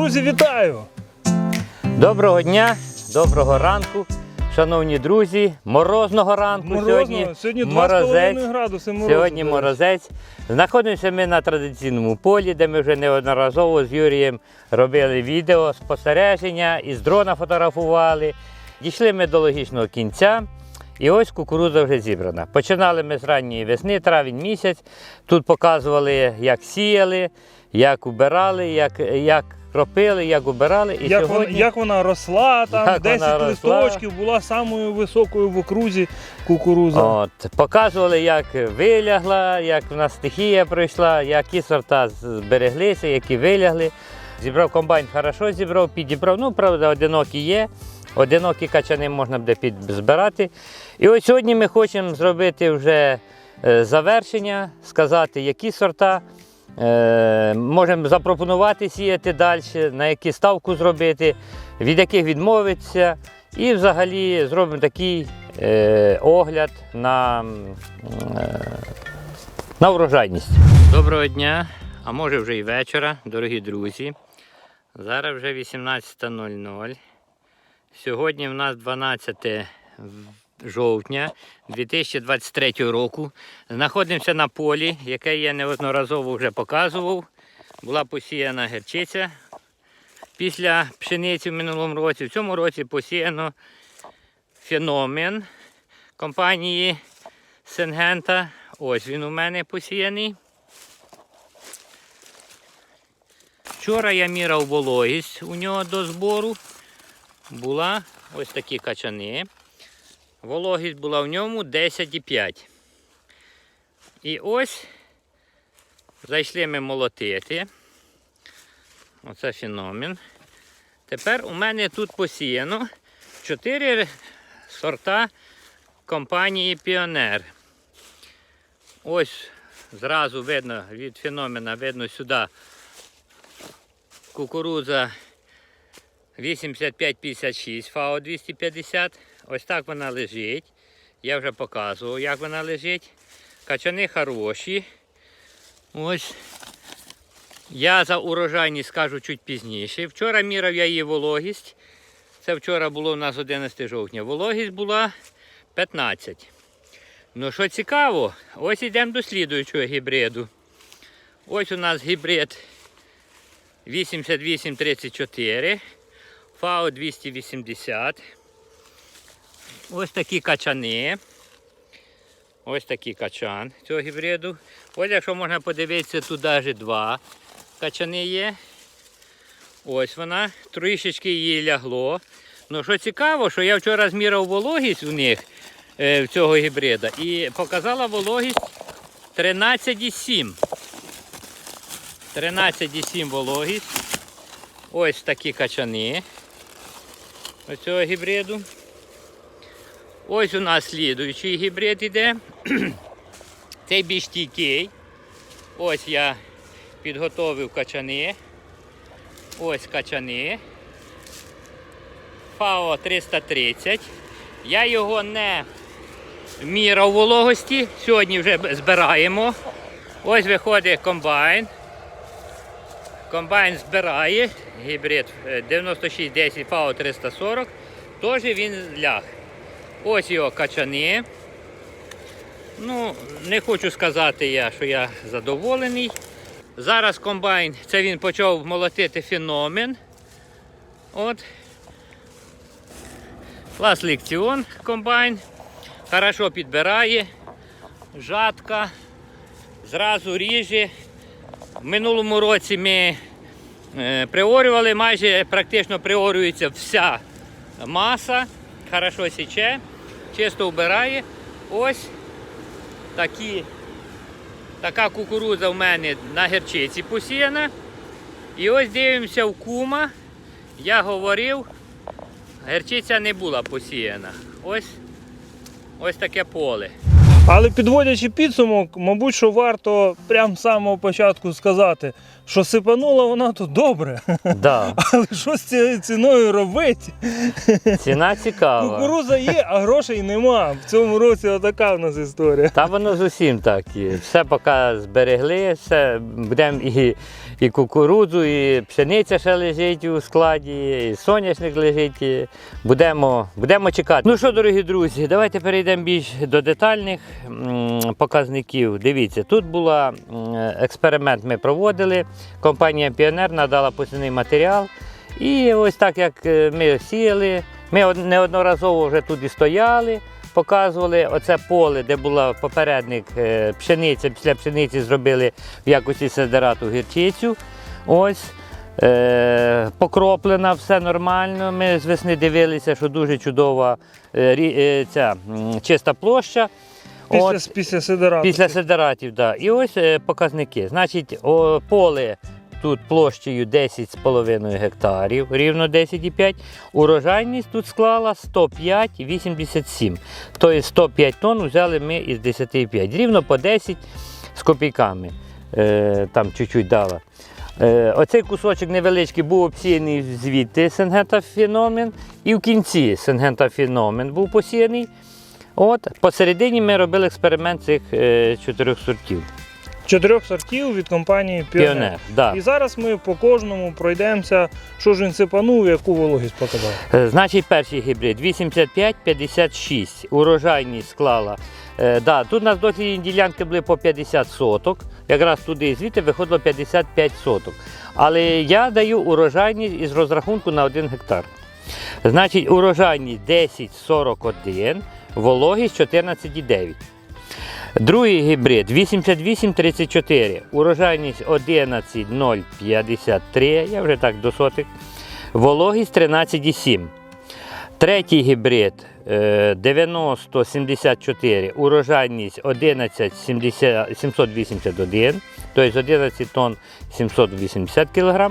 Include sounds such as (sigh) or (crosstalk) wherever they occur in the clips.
Друзі, вітаю! Доброго дня, доброго ранку, шановні друзі. Морозного ранку Морозно, сьогодні. сьогодні 2,5 морозець. градуси морозу. Сьогодні морозець. Знаходимося ми на традиційному полі, де ми вже неодноразово з Юрієм робили відео, спостереження, із дрона фотографували. Дійшли ми до логічного кінця. І ось кукурудза вже зібрана. Починали ми з ранньої весни, травень місяць. Тут показували, як сіяли, як убирали, як, як кропили, як убирали. І Як, сьогодні... вона, як вона росла, там Як 10 вона росла. листочків, була самою високою в окрузі кукуруза. От, показували, як вилягла, як в нас стихія пройшла, які сорта збереглися, які вилягли. Зібрав комбайн, хорошо зібрав, підібрав. Ну, правда, одинокі є. Одинокі качани можна буде підзбирати. І ось сьогодні ми хочемо зробити вже е, завершення, сказати, які сорта. Е, можемо запропонувати сіяти далі, на які ставку зробити, від яких відмовитися. І взагалі зробимо такий е, огляд на, на врожайність. Доброго дня, а може вже і вечора, дорогі друзі. Зараз вже 18.00. Сьогодні в нас 12 жовтня 2023 року. Знаходимося на полі, яке я неодноразово вже показував. Була посіяна герчиця після пшениці в минулому році. В цьому році посіяно феномен компанії Сенгента. Ось він у мене посіяний. Вчора я міряв вологість у нього до збору. Була ось такі качани. Вологість була в ньому 10,5. І ось зайшли ми молотити. Оце феномен. Тепер у мене тут посіяно 4 сорта компанії Піонер. Ось зразу видно від феномена, видно сюди кукурудза 8556 ФАО 250. Ось так вона лежить. Я вже показував, як вона лежить. Качани хороші. Ось. Я за урожайність скажу чуть пізніше. Вчора міряв я її вологість. Це вчора було у нас 11 жовтня. Вологість була 15. Ну що цікаво, ось йдемо до слідуючого гібриду. Ось у нас гібрид 8834, ФАО 280. Ось такі качани. Ось такий качан цього гібриду. Ось якщо можна подивитися, тут навіть два качани є. Ось вона, трішечки її лягло. Ну що цікаво, що я вчора зміряв вологість у них е, в цього гібрида і показала вологість 13,7. 13,7 вологість. Ось такі качани ось цього гібриду. Ось у нас слідуючий гібрид іде. (clears throat) Цей більш стійкий. Ось я підготовив качани. Ось качани. ФАО 330. Я його не міряв вологості. Сьогодні вже збираємо. Ось виходить комбайн. Комбайн збирає гібрид е, 9610 ФАО 340. Теж він ляг. Ось його качани. Ну, не хочу сказати я, що я задоволений. Зараз комбайн, це він почав молотити феномен. От. Клас лекціон комбайн. Хорошо підбирає. Жатка. Зразу ріже. В минулому році ми е, приорювали, майже практично приорюється вся маса. Хорошо січе, чисто вбирає. Ось такі, така кукурудза в мене на герчиці посіяна. І ось дивимося в кума. Я говорив, герчиця не була посіяна. Ось, ось таке поле. Але підводячи підсумок, мабуть, що варто прямо з самого початку сказати, що сипанула вона тут добре, Да. (laughs) але що з цією ціною робити? Ціна цікава. Кукуруза є, а грошей нема. В цьому році отака в нас історія. Та воно з усім так є. Все поки зберегли, все будемо і, і кукурудзу, і пшениця ще лежить у складі, і соняшник лежить. Будемо, будемо чекати. Ну що, дорогі друзі, давайте перейдемо більш до детальних показників. Дивіться, тут була експеримент, ми проводили. Компанія Піонер надала посівний матеріал. І ось так як е, ми сіяли, ми неодноразово вже тут і стояли, показували оце поле, де була попередник е, пшениця. Після пшениці зробили в якості сидерату гірчицю. Ось. Е, покроплена, все нормально. Ми з весни дивилися, що дуже чудова ця чиста площа. Після, От. після сидерату. Після сидератів, да. І ось е, показники. Значить, о, поле тут площею 10,5 гектарів, рівно 10,5. Урожайність тут склала 105,87. Тобто 105 тонн взяли ми із 10,5. Рівно по 10 з копійками. Е, там чуть-чуть дала. Е, оцей кусочок невеличкий був обсіяний звідти Сингента феномен. І в кінці Сингента феномен був посіяний. От, посередині ми робили експеримент цих е, чотирьох сортів. Чотирьох сортів від компанії Піонер. Піонер. Да. І зараз ми по кожному пройдемося, що ж він сипанув, яку вологість показав. Е, Значить, перший гібрид 85-56. Урожайність склала. Е, да, тут у нас дослідні ділянки були по 50 соток. Якраз туди і звідти виходило 55 соток. Але я даю урожайність із розрахунку на 1 гектар. Значить, урожайність 10,41, вологість 14,9. Другий гібрид 8834, урожайність 11,053, я вже так до сотих, вологість 13,7. Третій гібрид е, 9074, урожайність 11781, тобто 11 тонн 780 кг,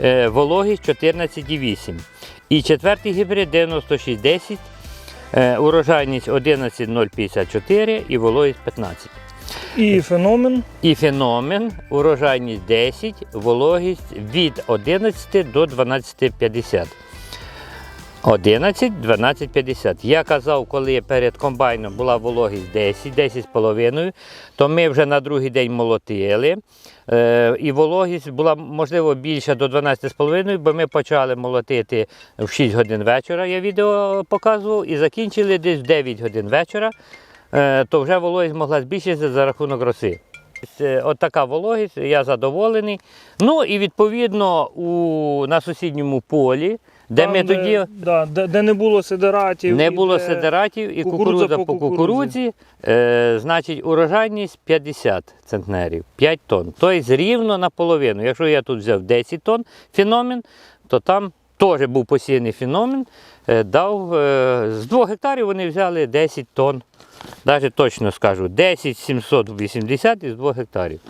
е, вологість 14,8. І четвертий гібрид 9610, е, урожайність 11054 і вологість 15. І феномен. І феномен, урожайність 10, вологість від 11 до 12,50. 11, 12, 50. Я казав, коли перед комбайном була вологість 10, 10,5, то ми вже на другий день молотили. Е, і вологість була, можливо, більша до 12,5, бо ми почали молотити в 6 годин вечора, я відео показував, і закінчили десь в 9 годин вечора, е, то вже вологість могла збільшитися за рахунок роси. Е, От така вологість, я задоволений. Ну і відповідно у, на сусідньому полі, де Там, ми тоді да, де, де не було сидератів. не і було де- сидератів і кукурудза кукурудза по кукурудзі, е, значить урожайність 50 центнерів, 5 тонн. Тобто рівно наполовину. Якщо я тут взяв 10 тонн феномен, то там теж був посіяний феномен, е, дав е, з 2 гектарів вони взяли 10 тонн. Навіть точно скажу, 10 780 із 2 гектарів.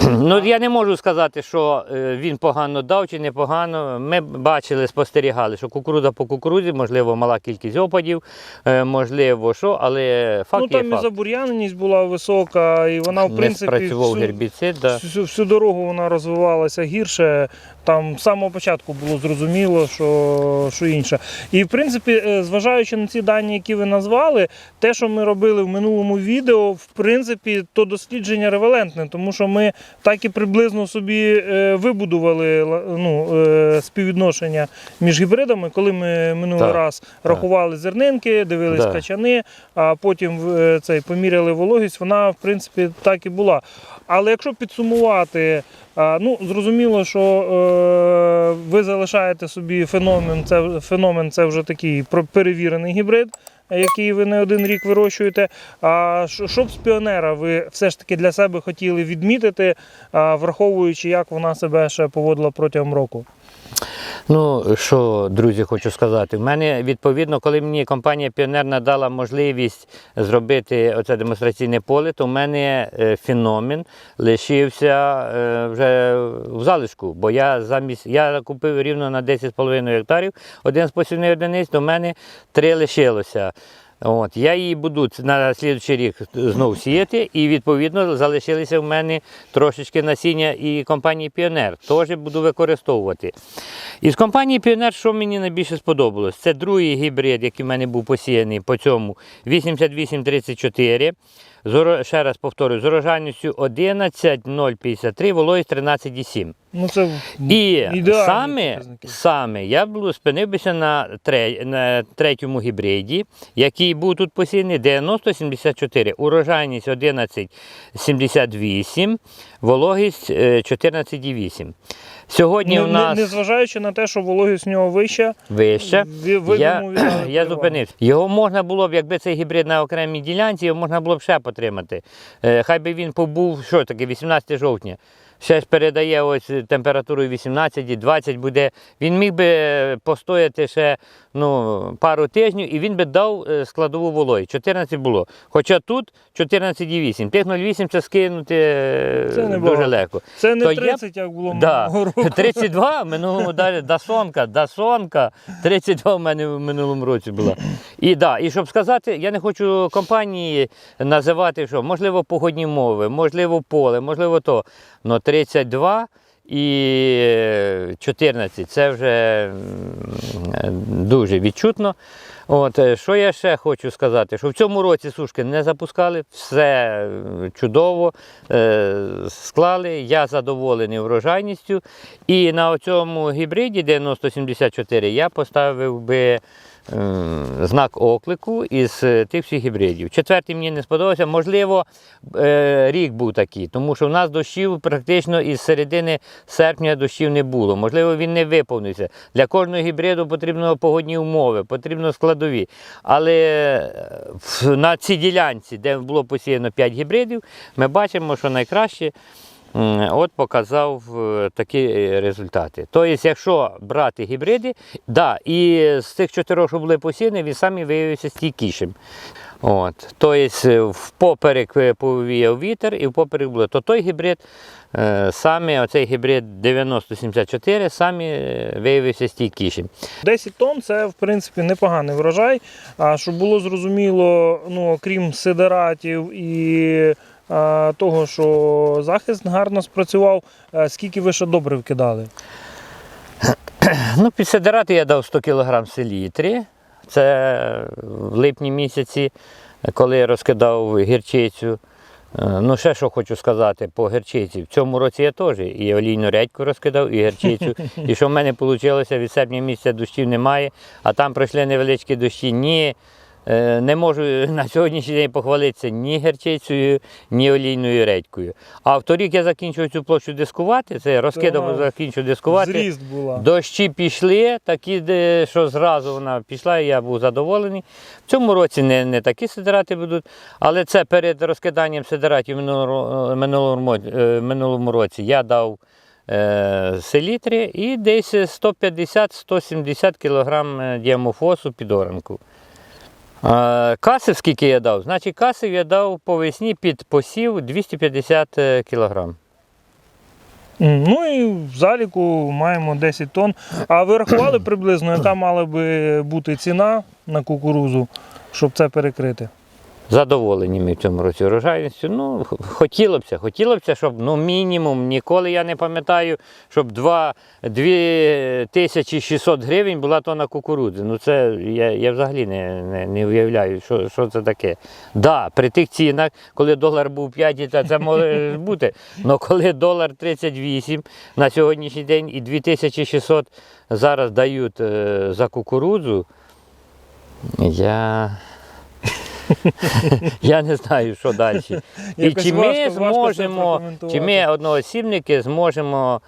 Ну, я не можу сказати, що е, він погано дав чи непогано. Ми бачили, спостерігали, що кукурудза по кукурудзі, можливо, мала кількість опадів, е, можливо, що, але факт Ну там є і факт. забур'яненість була висока, і вона, в Не принципі, спрацював всю, гербіцид. Да. всю, всю дорогу вона розвивалася гірше. Там з самого початку було зрозуміло, що, що інше. І в принципі, е, зважаючи на ці дані, які ви назвали, те, що ми робили в минулому відео, в принципі, то дослідження ревалентне, тому що ми так і приблизно собі е, вибудували ну, е, співвідношення між гібридами, коли ми минулий Так, раз рахували зернинки, дивились Да. качани, а потім цей поміряли вологість, вона в принципі так і була. Але якщо підсумувати, ну зрозуміло, що е, ви залишаєте собі феномен. Це феномен це вже такий перевірений гібрид, який ви не один рік вирощуєте. А що б з піонера ви все ж таки для себе хотіли відмітити, враховуючи, як вона себе ще поводила протягом року? Ну, що, друзі, хочу сказати. В мене, відповідно, коли мені компанія Піонер надала можливість зробити оце демонстраційне поле, то в мене е, феномен лишився е, вже в залишку. Бо я замість я купив рівно на 10,5 гектарів один з посівних одиниць, то мене три лишилося. От, я її буду на слідчий рік знову сіяти, і відповідно залишилися в мене трошечки насіння і компанії Піонер. Теж буду використовувати. Із компанії Піонер, що мені найбільше сподобалось? Це другий гібрид, який в мене був посіяний по цьому 8834. Ще раз повторюю, з урожайністю 11,053, вологість 13,7. Ну це І саме, саме я був спинився на, тре, на третьому гібриді, який був тут посіяний 90-74, урожайність 11,78, вологість е, 14,8. Сьогодні у нас не, незважаючи на те, що вологість в нього вища, вища. ви, ви Я, (clears throat) я зупинився. Його можна було б, якби цей гібрид на окремій ділянці, його можна було б ще потримати. Е, Хай би він побув, що таке, 18 жовтня. Ще передає ось температурою 18 і 20 буде. Він міг би е, постояти ще ну, пару тижнів і він би дав е, складову вологі. 14 було. Хоча тут 14,8. Тих 0,8 це скинути е, Це не дуже легко. Це не То є- 30, як було Да. минулого року. (laughs) 32 минулому далі Дасонка, Дасонка, 32 в мене в минулому році була. І да, і щоб сказати, я не хочу компанії називати, що можливо погодні мови, можливо, поле, можливо, то. Но 32 і е, 14 це вже дуже відчутно. От, е, що я ще хочу сказати, що в цьому році сушки не запускали, все е, чудово е, склали. Я задоволений врожайністю. І на цьому гібриді 9074 я поставив би знак оклику із е, тих всіх гібридів. Четвертий мені не сподобався. Можливо, е, рік був такий, тому що в нас дощів практично із середини серпня дощів не було. Можливо, він не виповнився. Для кожного гібриду потрібно погодні умови, потрібно складові. Але е, на цій ділянці, де було посіяно 5 гібридів, ми бачимо, що найкраще. От показав е, такі е, результати. Тобто, якщо брати гібриди, да, і з цих чотирьох, що були посіяні, він сам виявився стійкішим. От. Тобто, впоперек е, повіяв вітер і впоперек було. То той гібрид, саме оцей гібрид 9074, саме виявився стійкішим. 10 тонн це в принципі непоганий врожай. А щоб було зрозуміло, ну окрім сидератів і того, що захист гарно спрацював, скільки ви ще добре вкидали? Ну, під сидирати я дав 100 кг селітри. Це в липні місяці, коли я розкидав гірчицю. Е, Ну, ще що хочу сказати по гірчиці. В цьому році я теж і олійну редьку розкидав, і гірчицю. (laughs) І що в мене вийшло, від серпня місяця дощів немає, а там пройшли невеличкі дощі. Ні, е, не можу (laughs) на сьогоднішній день похвалитися ні гірчицею, ні олійною редькою. А в торік я закінчив цю площу дискувати, це розкидав, закінчив дискувати. Зріст була. Дощі пішли, такі, що зразу вона пішла, і я був задоволений. В цьому році не, не такі сидирати будуть, але це перед розкиданням сидиратів минулому, минулому, е, минулому році я дав е, селітри і десь 150-170 кг діамофосу під оранку. Е, Касив скільки я дав? Значить, касив я дав по весні під посів 250 кг. Ну і в заліку маємо 10 тонн. А ви рахували приблизно, яка мала би бути ціна на кукурузу, щоб це перекрити? Задоволені ми в цьому році урожайністю. Ну, х- хотілося б, хотілося б, щоб ну, мінімум, ніколи я не пам'ятаю, щоб 2, 2600 гривень була тонна кукурудзи. Ну це я, я взагалі не, не, не уявляю, що, що це таке. Да, при тих цінах, коли долар був 5, то це може (laughs) бути. Але коли долар 38 на сьогоднішній день і 2600 зараз дають е, за кукурудзу, я. Я не знаю, що далі. (laughs) І Якось чи ми важко- важко це зможемо, прокоментувати. чи ми одноосібники зможемо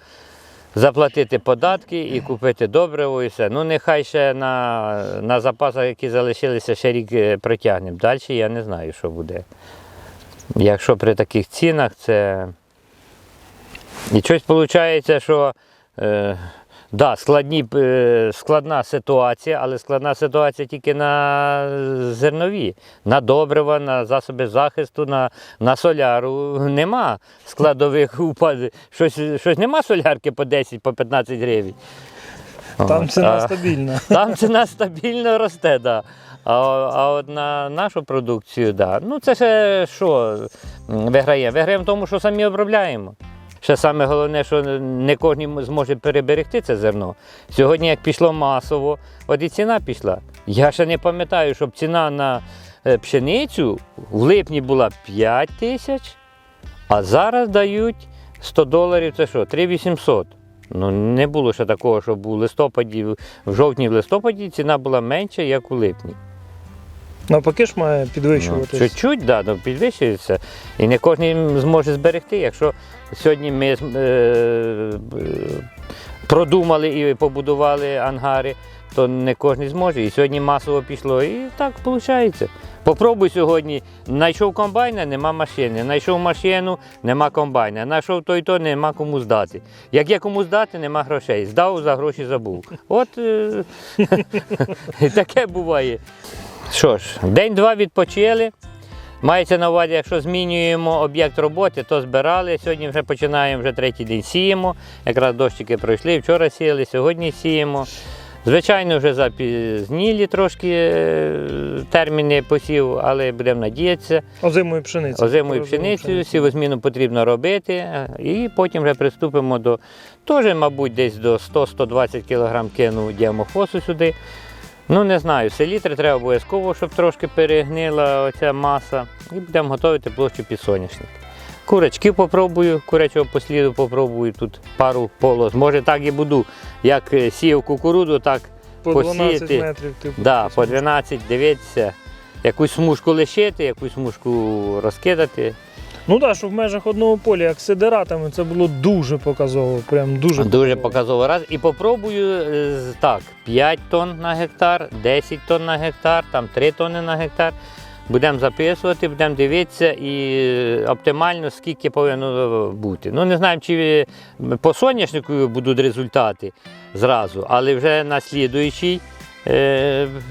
заплатити податки і купити добриво і все. Ну, нехай ще на, на запасах, які залишилися, ще рік е, протягнемо. Далі я не знаю, що буде. Якщо при таких цінах це. І щось виходить, що е, да, складні, е, складна ситуація, але складна ситуація тільки на зернові, на добрива, на засоби захисту, на, на соляру. Нема складових упадів. Щось, щось нема солярки по 10, по 15 гривень. Там ціна стабільна. (laughs) там ціна стабільно росте, да. А, а от на нашу продукцію, да. ну це ще що виграємо? Виграємо в тому, що самі обробляємо. Ще саме головне, що не кожен зможе переберегти це зерно. Сьогодні, як пішло масово, от і ціна пішла. Я ще не пам'ятаю, щоб ціна на е, пшеницю в липні була 5 тисяч, а зараз дають 100 доларів, це що, 3800. Ну, не було ще такого, щоб у листопаді, в жовтні, в листопаді ціна була менша, як у липні. Навпаки ж має Ну, чуть-чуть, да, ну, підвищується. І не кожен зможе зберегти. Якщо сьогодні ми е, продумали і побудували ангари, то не кожен зможе. І сьогодні масово пішло. І так виходить. Попробуй сьогодні, знайшов комбайна, нема машини. Знайшов машину, нема комбайна. Знайшов той то, нема кому здати. Як є кому здати, нема грошей. Здав за гроші забув. От е, (laughs) таке буває. Що ж, день-два відпочили. Мається на увазі, якщо змінюємо об'єкт роботи, то збирали. Сьогодні вже починаємо, вже третій день сіємо. Якраз дощики пройшли, вчора сіяли, сьогодні сіємо. Звичайно, вже запізнілі трошки е, терміни посів, але будемо надіятися. Озимої пшениці. Озимою пшеницею сівозміну потрібно робити, і потім вже приступимо до теж, мабуть, десь до 100-120 кг кину діамофосу сюди. Ну, не знаю, селітри треба обов'язково, щоб трошки перегнила оця маса. І будемо готувати площу під соняшник. Курочки попробую, курячого посліду попробую тут пару полос. Може так і буду, як е, сіяв кукуруду, так По 12 посіяти. метрів. Типу, Да, по 12 дивитися, якусь смужку лишити, якусь смужку розкидати. Ну так, що в межах одного поля, як сидератами, це було дуже показово. Прям дуже, Дуже показово раз. І попробую е, так, 5 тонн на гектар, 10 тонн на гектар, там 3 тонни на гектар. Будемо записувати, будемо дивитися і е, оптимально скільки повинно бути. Ну не знаємо, чи по соняшнику будуть результати зразу, але вже на слідуючий е,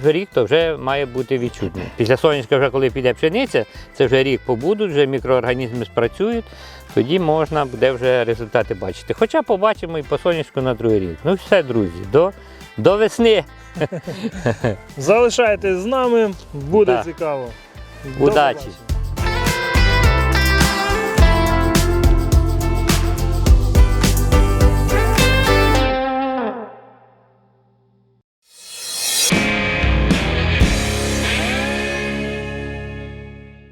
рік то вже має бути відчутно. Після сонячка, вже коли піде пшениця, це вже рік побудуть, вже мікроорганізми спрацюють, тоді можна буде вже результати бачити. Хоча побачимо і по сонячку на другий рік. Ну все, друзі, до, до весни. Залишайтесь з нами, буде так. цікаво. До Удачі! побачення.